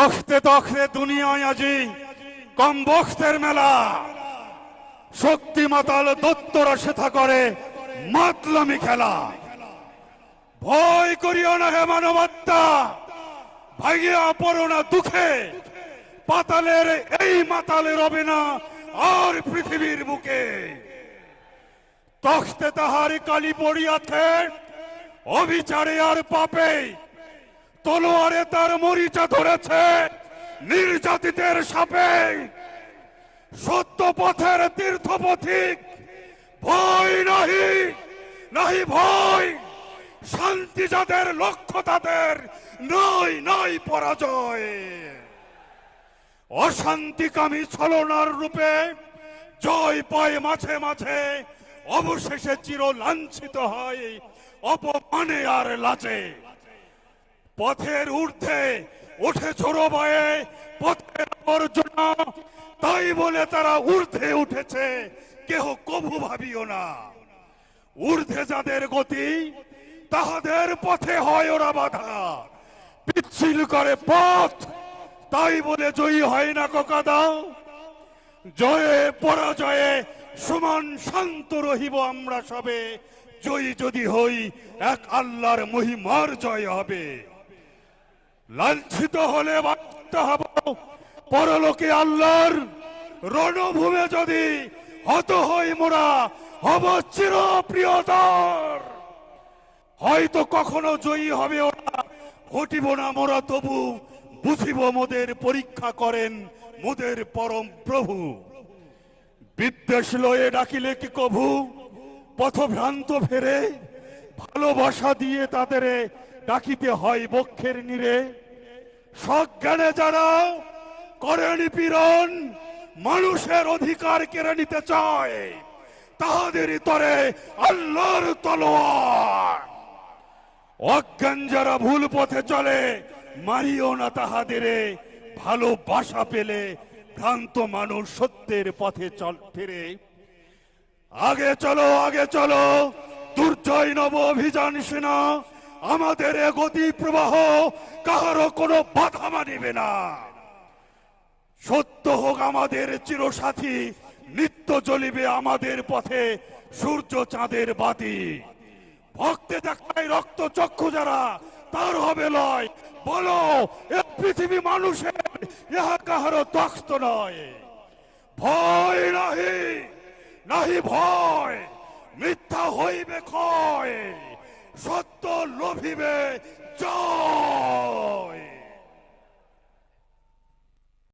বখতে তখতে দুনিয়ায় আজি কম বখতের মেলা। শক্তি মাতাল দত্তরা সেথা করে মাতলামি খেলা। ভয় করিও না হে মানবাত্মা, ভাইয়া পড়ো না দুঃখে। পাতালের এই মাতালে রবে না আর পৃথিবীর বুকে। তখতে তাহার কালি পড়িয়াছে, অবিচারে আর পাপে তলোয়ারে তার মরিচা ধরেছে। নির্যাতিতের সাপে। সত্য পথের তীর্থপথিক। ভয় নাহি নাহি ভয়। শান্তি যাদের লক্ষ্য তাদের নয় নয় পরাজয়। অশান্তিকামী ছলনার রূপে জয় পায় মাঝে মাঝে। অবশেষে চির লাঞ্ছিত হয়, অপমানে আর লাচে পথের ঊর্ধ্বে উঠে ছোড়ো বয়ে পথের অর্জনা। তাই বলে তারা ঊর্ধ্বে উঠেছে, কেহ কভু ভাবিও না। ঊর্ধ্বে যাদের গতি, তাহাদের পথে হয় ওরা বাধা। পিচ্ছিল করে পথ, তাই বলে জয়ী হয় না ককাদা। জয়ে পরাজয়ে সমান শান্ত রহিব আমরা সবে। জয়ী যদি হই, এক আল্লাহর মহিমার জয় হবে। লাঞ্ছিত হলে বাঁচতে হব। পরলোকে আল্লাহর রণভূমে যদি হত হই মোরা, হব চির প্রিয়তর হয়তো কখনো জয়ী হবে ওরা। ঘটিব না মোরা, তবু বুঝিব মোদের পরীক্ষা করেন মোদের পরম প্রভু। বিদ্বেষ লয়ে ডাকিলে কি কভু? পথভ্রান্ত ফেরে ভালোবাসা দিয়ে তাদের ডাকিতে হয় বক্ষের নীরে। সজ্ঞানে যারা করে নিপীড়ন, মানুষের অধিকার কেড়ে নিতে চায় তাহাদের তরে আল্লাহর তলোয়ার। অজ্ঞান যারা ভুল পথে চলে, মারিও না তাহাদের। ভালোবাসা পেলে ভ্রান্ত মানুষ সত্যের পথে চল ফিরে। আগে চলো আগে চলো, দুর্জয় নব অভিযান সেনা আমাদের এ গতি প্রবাহ কাহারও কোনো বাধা মানিবে না। সত্য হোক আমাদের চিরসাথী, নিত্য জ্বলিবে আমাদের পথে সূর্য চাঁদের বাতি। ভক্তে দেখায় রক্ত চক্ষু যারা, তার হবে লয়। বলো, এ পৃথিবী মানুষের, ইহা কাহারও তখ্ত নয়। ভয় নাহি নাহি ভয়, মিথ্যা হইবে ক্ষয়। সত্য লোভিবে জয়!